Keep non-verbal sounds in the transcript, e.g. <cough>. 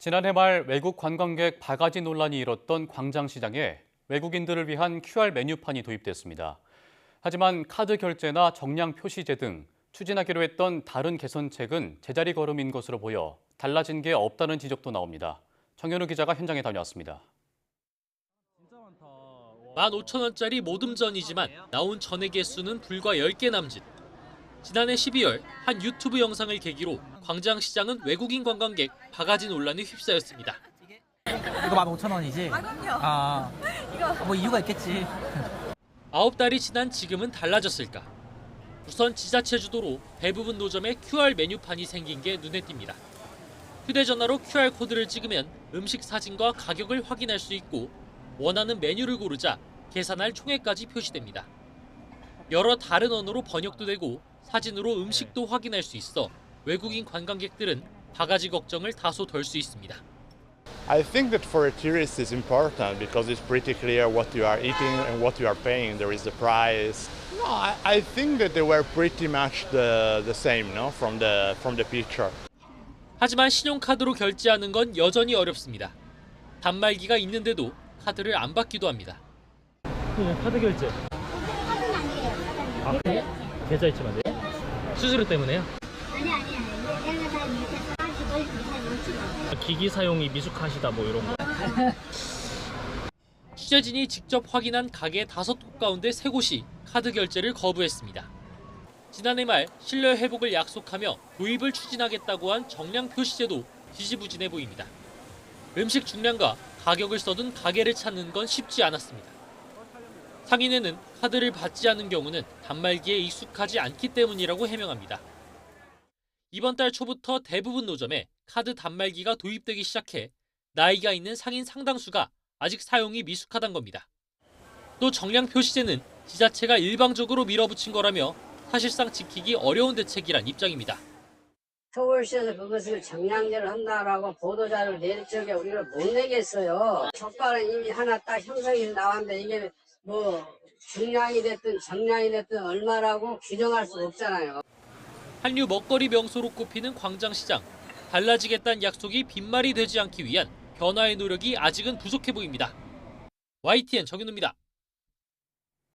지난해 말 외국 관광객 바가지 논란이 일었던 광장시장에 외국인들을 위한 QR 메뉴판이 도입됐습니다. 하지만 카드 결제나 정량 표시제 등 추진하기로 했던 다른 개선책은 제자리 걸음인 것으로 보여 달라진 게 없다는 지적도 나옵니다. 정현우 기자가 현장에 다녀왔습니다. 15,000원짜리 모듬전이지만 나온 전의 개수는 불과 10개 남짓. 지난해 12월 한 유튜브 영상을 계기로 광장시장은 외국인 관광객 바가지 논란에 휩싸였습니다. 이거 15,000원이지? 아, 그럼요. 아, 이거 뭐 이유가 있겠지. 아홉 달이 지난 지금은 달라졌을까? 우선 지자체 주도로 대부분 노점에 QR 메뉴판이 생긴 게 눈에 띕니다. 휴대전화로 QR 코드를 찍으면 음식 사진과 가격을 확인할 수 있고 원하는 메뉴를 고르자 계산할 총액까지 표시됩니다. 여러 다른 언어로 번역도 되고 사진으로 음식도 확인할 수 있어 외국인 관광객들은 바가지 걱정을 다소 덜 수 있습니다. I think that for a tourist is important because it's pretty clear what you are eating and what you are paying. There is the price. No, I, I think that they were pretty much the, the same, no, from the from the picture. 하지만 신용카드로 결제하는 건 여전히 어렵습니다. 단말기가 있는데도 카드를 안 받기도 합니다. 카드 결제. 아, 그래? 계좌 이체만 돼요? 수수료 때문에요? 아니 아니 아니 내가 다 밑에 가지고 있는 기기 사용이 미숙하시다 뭐 이런 거. <laughs> 취재진이 직접 확인한 가게 다섯 곳 가운데 세 곳이 카드 결제를 거부했습니다. 지난해 말 신뢰 회복을 약속하며 도입을 추진하겠다고 한 정량 표시제도 지지부진해 보입니다. 음식 중량과 가격을 써둔 가게를 찾는 건 쉽지 않았습니다. 상인회는 카드를 받지 않은 경우는 단말기에 익숙하지 않기 때문이라고 해명합니다. 이번 달 초부터 대부분 노점에 카드 단말기가 도입되기 시작해 나이가 있는 상인 상당수가 아직 사용이 미숙하단 겁니다. 또 정량 표시제는 지자체가 일방적으로 밀어붙인 거라며 사실상 지키기 어려운 대책이란 입장입니다. 서울시에서 그것을 정량제를 한다라고 보도자를 낼 적에 우리가 못 내겠어요. 촉발은 이미 하나 딱 형성이 나왔는데 이게 뭐 중량이 됐든 정량이 됐든 얼마라고 규정할 수 없잖아요. 한류 먹거리 명소로 꼽히는 광장시장. 달라지겠다는 약속이 빈말이 되지 않기 위한 변화의 노력이 아직은 부족해 보입니다. YTN 정윤우입니다.